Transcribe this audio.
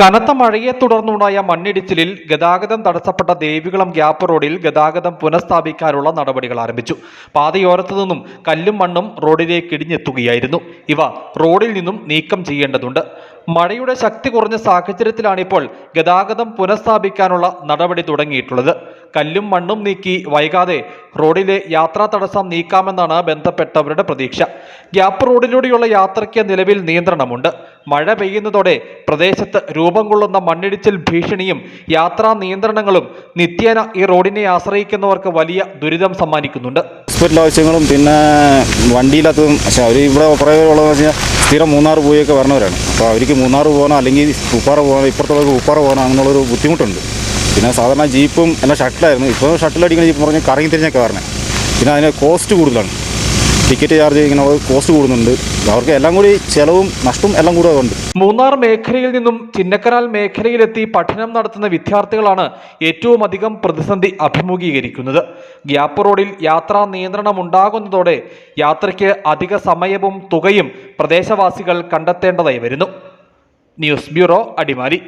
കനത്ത മഴയെ തുടർന്നുണ്ടായ മണ്ണിടിച്ചിലിൽ ഗതാഗതം തടസ്സപ്പെട്ട ദേവികുളം ഗ്യാപ്പ് റോഡിൽ ഗതാഗതം പുനഃസ്ഥാപിക്കാനുള്ള നടപടികൾ ആരംഭിച്ചു. പാതയോരത്തു നിന്നും കല്ലും മണ്ണും റോഡിലേക്ക് ഇടിഞ്ഞെത്തുകയായിരുന്നു. ഇവ റോഡിൽ നിന്നും നീക്കം ചെയ്യേണ്ടതുണ്ട്. മഴയുടെ ശക്തി കുറഞ്ഞ സാഹചര്യത്തിലാണിപ്പോൾ ഗതാഗതം പുനഃസ്ഥാപിക്കാനുള്ള നടപടി തുടങ്ങിയിട്ടുള്ളത്. കല്ലും മണ്ണും നീക്കി വൈകാതെ റോഡിലെ യാത്രാ തടസ്സം നീക്കാമെന്നാണ് ബന്ധപ്പെട്ടവരുടെ പ്രതീക്ഷ. ഗ്യാപ്പ് റോഡിലൂടെയുള്ള യാത്രയ്ക്ക് നിലവിൽ നിയന്ത്രണമുണ്ട്. മഴ പെയ്യുന്നതോടെ പ്രദേശത്ത് രൂപം കൊള്ളുന്ന മണ്ണിടിച്ചിൽ ഭീഷണിയും യാത്രാ നിയന്ത്രണങ്ങളും നിത്യേന ഈ റോഡിനെ ആശ്രയിക്കുന്നവർക്ക് വലിയ ദുരിതം സമ്മാനിക്കുന്നുണ്ട്. ഹോസ്പിറ്റൽ ആവശ്യങ്ങളും പിന്നെ വണ്ടിയില്ലാത്തതും പക്ഷേ ഇവിടെ കുറേ സ്ഥിരം മൂന്നാർ പോയൊക്കെ വരണവരാണ്. അപ്പോൾ അവർക്ക് മൂന്നാർ പോകണം അല്ലെങ്കിൽ ഉപ്പാറ പോകണം ഇപ്പുറത്തുള്ളവർക്ക് ഉപ്പാറ പോകണം അങ്ങനെയുള്ളൊരു ബുദ്ധിമുട്ടുണ്ട്. പിന്നെ സാധാരണ ജീപ്പും എല്ലാം ഷട്ടിലായിരുന്നു. ഇപ്പോൾ ഷട്ടിലടിക്കുന്ന ജീപ്പ് പറഞ്ഞ് കറങ്ങി തിരിഞ്ഞൊക്കെ വരണേ. പിന്നെ അതിന് കോസ്റ്റ് കൂടുതലാണ്. ടിക്കറ്റ് ചാർജ് ചെയ്യുന്ന കോസ്റ്റ് കൂടുന്നുണ്ട്. അവർക്ക് എല്ലാം കൂടി ചെലവും നഷ്ടവും എല്ലാം കൂടെ ഉണ്ട് മൂന്നാർ മേഖലയിൽ നിന്നും ചിന്നക്കനാൽ മേഖലയിലെത്തി പഠനം നടത്തുന്ന വിദ്യാർത്ഥികളാണ് ഏറ്റവും അധികം പ്രതിസന്ധി അഭിമുഖീകരിക്കുന്നത്. ഗ്യാപ്പ് റോഡിൽ യാത്രാ നിയന്ത്രണം ഉണ്ടാകുന്നതോടെ യാത്രയ്ക്ക് അധിക സമയവും തുകയും പ്രദേശവാസികൾ കണ്ടെത്തേണ്ടതായി വരുന്നു. News bureau Adimali.